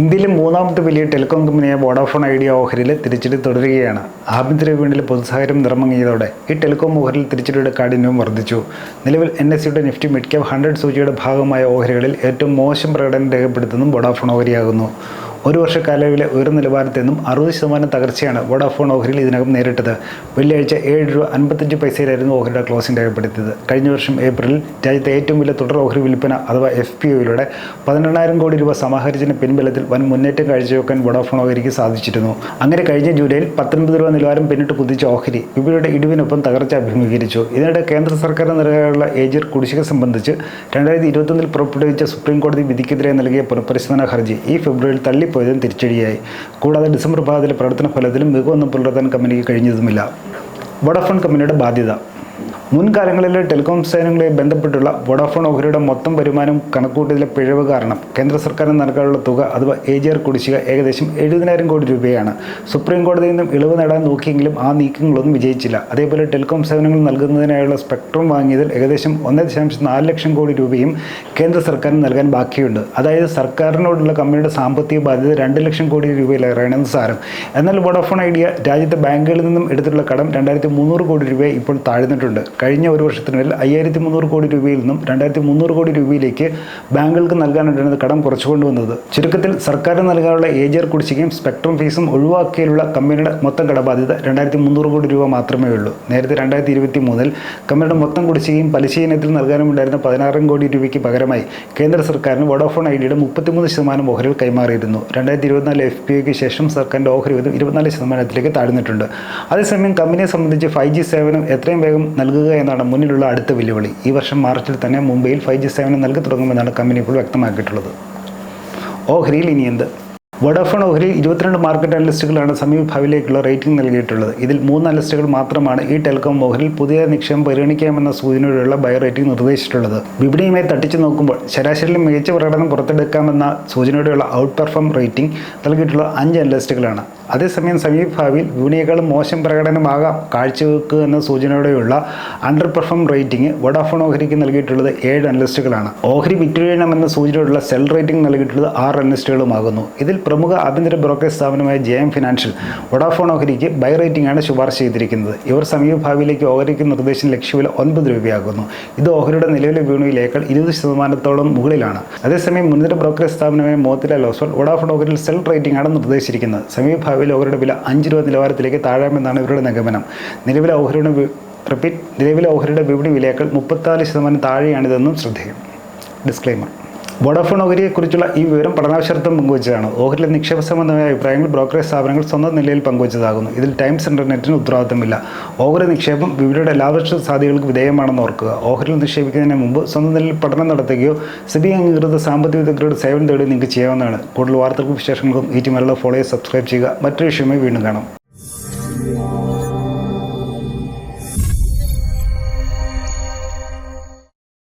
ഇന്ത്യയിലെ മൂന്നാമത്തെ വലിയ ടെലികോം കമ്പനിയായ വോഡാഫോൺ ഐഡിയ ഓഹരിയിൽ തിരിച്ചടി തുടരുകയാണ്. ആഭ്യന്തര വിപണിയിൽ പൊതുസാഹചര്യം നിറമങ്ങിയതോടെ ഈ ടെലികോം ഓഹരിയിൽ തിരിച്ചടിയുടെ കാഠിന്യവും വർദ്ധിച്ചു. നിലവിൽ എൻ എസ് സിയുടെ നിഫ്റ്റി മിഡ് ക്യാപ് ഹൺഡ്രഡ് സൂചിയുടെ ഭാഗമായ ഓഹരികളിൽ ഏറ്റവും മോശം പ്രകടനം രേഖപ്പെടുത്തുന്നതും വോഡാഫോൺ ഓഹരിയാകുന്നു. ഒരു വർഷ കാലയളവിലെ ഉയർന്ന നിലവാരത്തിൽ നിന്നും അറുപത് ശതമാനം തകർച്ചയാണ് വോഡാഫോൺ ഓഹരിയിൽ ഇതിനകം നേരിട്ടത്. വെള്ളിയാഴ്ച ഏഴ് രൂപ അൻപത്തഞ്ച് പൈസയിലായിരുന്നു ഓഹരിയുടെ ക്ലോസിംഗ് രേഖപ്പെടുത്തിയത്. കഴിഞ്ഞ വർഷം ഏപ്രിലിൽ രാജ്യത്തെ ഏറ്റവും വലിയ തുടർ ഓഹരി വിൽപ്പന അഥവാ എഫ് പി ഒയിലൂടെ പതിനെണ്ണായിരം കോടി രൂപ സമാഹരിച്ചതിന് പിൻബലത്തിൽ വൻ മുന്നേറ്റം കാഴ്ചവെക്കാൻ വോഡാഫോൺ ഓഹരിക്ക് സാധിച്ചിരുന്നു. അങ്ങനെ കഴിഞ്ഞ ജൂലൈയിൽ പത്തൊൻപത് രൂപ നിലവാരം പിന്നിട്ട് കുതിച്ച ഓഹരി വിപണിയുടെ ഇടിവിനൊപ്പം തകർച്ച അഭിമുഖീകരിച്ചു. ഇതിനിടെ കേന്ദ്ര സർക്കാർ നിലവിലുള്ള ഏജർ കുടിശ്ശിക സംബന്ധിച്ച് രണ്ടായിരത്തി ഇരുപത്തൊന്നിൽ പുറപ്പെടുവിച്ച സുപ്രീം കോടതി വിധിക്കെതിരെ നൽകിയ പുനഃപരിശോധനാ ഹർജി ഈ ഫെബ്രുവരിയിൽ തള്ളിപ്പോയതും തിരിച്ചടിയായി. കൂടാതെ ഡിസംബർ പാദത്തിലെ പ്രവർത്തന ഫലത്തിലും മികവൊന്നും പുലർത്താൻ കമ്പനിക്ക് കഴിഞ്ഞതുമില്ല. വോഡഫോൺ കമ്പനിയുടെ ബാധ്യത. മുൻകാലങ്ങളിലെ ടെലികോം സേവനങ്ങളെ ബന്ധപ്പെട്ടുള്ള വോഡാഫോൺ ഓഹരിയുടെ മൊത്തം വരുമാനം കണക്കൂട്ടിലെ പിഴവ് കാരണം കേന്ദ്ര സർക്കാരിന് നൽകാനുള്ള തുക അഥവാ എ ജി ആർ കുടിശ്ശിക ഏകദേശം എഴുപതിനായിരം കോടി രൂപയാണ്. സുപ്രീം കോടതിയിൽ നിന്നും ഇളവ് നേടാൻ നോക്കിയെങ്കിലും ആ നീക്കങ്ങളൊന്നും വിജയിച്ചില്ല. അതേപോലെ ടെലികോം സേവനങ്ങൾ നൽകുന്നതിനായുള്ള സ്പെക്ട്രം വാങ്ങിയതിൽ ഏകദേശം ഒന്ന് ദശാംശം നാല് ലക്ഷം കോടി രൂപയും കേന്ദ്ര സർക്കാരിന് നൽകാൻ ബാക്കിയുണ്ട്. അതായത് സർക്കാരിനോടുള്ള കമ്പനിയുടെ സാമ്പത്തിക ബാധ്യത രണ്ട് ലക്ഷം കോടി രൂപയിലേറെയാണെന്ന് സാരം. എന്നാൽ വോഡാഫോൺ ഐഡിയ രാജ്യത്തെ ബാങ്കുകളിൽ നിന്നും എടുത്തിട്ടുള്ള കടം രണ്ടായിരത്തി മുന്നൂറ് കോടി രൂപയെ ഇപ്പോൾ താഴ്ന്നിട്ടുണ്ട്. കഴിഞ്ഞ ഒരു വർഷത്തിനുള്ളിൽ അയ്യായിരത്തി മുന്നൂറ് കോടി രൂപയിൽ നിന്നും രണ്ടായിരത്തി മുന്നൂറ് കോടി രൂപയിലേക്ക് ബാങ്കുകൾക്ക് നൽകാനുണ്ടായിരുന്ന കടം കുറച്ചുകൊണ്ടുവന്നത്. ചുരുക്കത്തിൽ സർക്കാരിന് നൽകാനുള്ള ഏജർ കുടിശ്ശികയും സ്പെക്ട്രം ഫീസും ഒഴിവാക്കിയുള്ള കമ്പനിയുടെ മൊത്തം കടബാധ്യത രണ്ടായിരത്തി മുന്നൂറ് കോടി രൂപ മാത്രമേ ഉള്ളൂ. നേരത്തെ രണ്ടായിരത്തി ഇരുപത്തി മൂന്നിൽ കമ്പനിയുടെ മൊത്തം കുടിശ്ശികയും പലിശ ഇനത്തിൽ നൽകാനുണ്ടായിരുന്ന പതിനായിരം കോടി രൂപയ്ക്ക് പകരമായി കേന്ദ്ര സർക്കാരിന് വോഡോഫോൺ ഐഡിയുടെ മുപ്പത്തിമൂന്ന് ശതമാനം ഓഹരികൾ കൈമാറിയിരുന്നു. രണ്ടായിരത്തി ഇരുപത്തിനാല് എഫ് പി ഒക്ക് ശേഷം സർക്കാരിന്റെ ഓഹരി വിധം ഇരുപത്തിനാല് ശതമാനത്തിലേക്ക് താഴ്ന്നിട്ടുണ്ട്. അതേസമയം കമ്പനിയെ സംബന്ധിച്ച് ഫൈവ് ജി സേവനം എത്രയും വേഗം നൽകുക എന്നതാണ് മുന്നിലുള്ള അടുത്ത വെല്ലുവിളി. ഈ വർഷം മാർച്ചിൽ തന്നെ മുംബൈയിൽ ഫൈവ് ജി സേവനം നൽകി തുടങ്ങുമെന്നാണ് കമ്പനി ഇപ്പോൾ വ്യക്തമാക്കിയിട്ടുള്ളത്. ഓഹരിയിൽ ഇനി എന്ത്? വഡോഫോൺ ഓഹരി ഇരുപത്തിരണ്ട് മാർക്കറ്റ് അനലിസ്റ്റുകളാണ് സമീപഭാവിയിലേക്കുള്ള റേറ്റിംഗ് നൽകിയിട്ടുള്ളത്. ഇതിൽ മൂന്ന് അനലിസ്റ്റുകൾ മാത്രമാണ് ഈ ടെലികോം ഓഹരിയിൽ പുതിയ നിക്ഷേപം പരിഗണിക്കാമെന്ന സൂചനയോടെയുള്ള ബൈ റേറ്റിംഗ് നിർദ്ദേശിച്ചിട്ടുള്ളത്. വിപണിയുമായി തട്ടിച്ചു നോക്കുമ്പോൾ ശരാശരിയിൽ മികച്ച പ്രകടനം പുറത്തെടുക്കാമെന്ന സൂചനയോടെയുള്ള ഔട്ട് പെർഫോം റേറ്റിംഗ് നൽകിയിട്ടുള്ള അഞ്ച് അനലിസ്റ്റുകളാണ്. അതേസമയം സമീപഭാവിയിൽ വിപണിയേക്കാളും മോശം പ്രകടനമാകാം. കാഴ്ചവെക്കുക എന്ന സൂചനയോടെയുള്ള അണ്ടർ പെർഫോം റേറ്റിംഗ് വോഡാഫോൺ ഓഹരിക്ക് നൽകിയിട്ടുള്ളത് ഏഴ് അനലിസ്റ്റുകളാണ്. ഓഹരി വിറ്റുവീഴണമെന്ന സൂചനയോടുള്ള സെൽ റേറ്റിംഗ് നൽകിയിട്ടുള്ളത് ആറ് അനലിസ്റ്റുകളുമാകുന്നു. ഇതിൽ പ്രമുഖ ആഭ്യന്തര ബ്രോക്കറേജ് സ്ഥാപനമായ ജെ എം ഫിനാൻഷ്യൽ വോഡാഫോൺ ഓഹരിക്ക് ബൈ റേറ്റിംഗ് ആണ് ശുപാർശ ചെയ്തിരിക്കുന്നത്. ഇവർ സമീപഭാവിയിലേക്ക് ഓഹരിക്ക് നിർദ്ദേശം ലക്ഷ്യവില ഒൻപത് രൂപയാകുന്നു. ഇത് ഓഹരിയുടെ നിലവിലെ വിപണിയിലേക്കാൾ ഇരുപത് ശതമാനത്തോളം മുകളിലാണ്. അതേസമയം മുൻനിര ബ്രോക്കറേജ് സ്ഥാപനമായ മോത്തിലാൽ ഓസ്വാൾ വോഡാഫോൺ ഓഹരിയിൽ സെൽ റേറ്റിംഗ് ആണ് നിർദ്ദേശിച്ചിരിക്കുന്നത് സമീപഭാവിയിൽ ഓഹരിയുടെ വില അഞ്ച് രൂപ നിലവാരത്തിലേക്ക് താഴാമെന്നാണ് ഇവരുടെ നിഗമനം. നിലവിലെ ഓഹരിയുടെ റിപ്പീറ്റ് നിലവിലെ ഓഹരിയുടെ വിപണി വിലയേക്കാൾ മുപ്പത്തിനാല് ശതമാനം താഴെയാണിതെന്നും ശ്രദ്ധേയം. ഡിസ്ക്ലൈമർ വോഡാഫോൺ ഓഹരിയെക്കുറിച്ചുള്ള ഈ വിവരം പഠനാവശ്യാർത്ഥം പങ്കുവച്ചതാണ്. ഓഹരിയിലെ നിക്ഷേപ സംബന്ധമായ അഭിപ്രായങ്ങൾ ബ്രോക്കറേജ് സ്ഥാപനങ്ങൾ സ്വന്തം നിലയിൽ പങ്കുവച്ചതാകുന്നു. ഇതിൽ ടൈംസ് ഇന്റർനെറ്റിന് ഉത്തരവാദിത്തമില്ല. ഓഹരി നിക്ഷേപം വിപണിയുടെ ലാഭക്ഷ സാധ്യതകൾക്ക് വിധേയമാണെന്ന് ഓർക്കുക. ഓഹരിയിൽ നിക്ഷേപിക്കുന്നതിന് മുമ്പ് സ്വന്തം നിലയിൽ പഠനം നടത്തുകയോ സ്ഥിതി അംഗീകൃത സാമ്പത്തിക വിദഗ്ധരുടെ സേവനം തേടി നിങ്ങൾക്ക് ചെയ്യാവുന്നതാണ്. കൂടുതൽ വാർത്തകൾക്കും വിശേഷങ്ങൾക്കും ഈ ടീമുകളുടെ ഫോളോ സബ്സ്ക്രൈബ് ചെയ്യുക മറ്റൊരു വിഷയമായി വീണ്ടും കാണാം.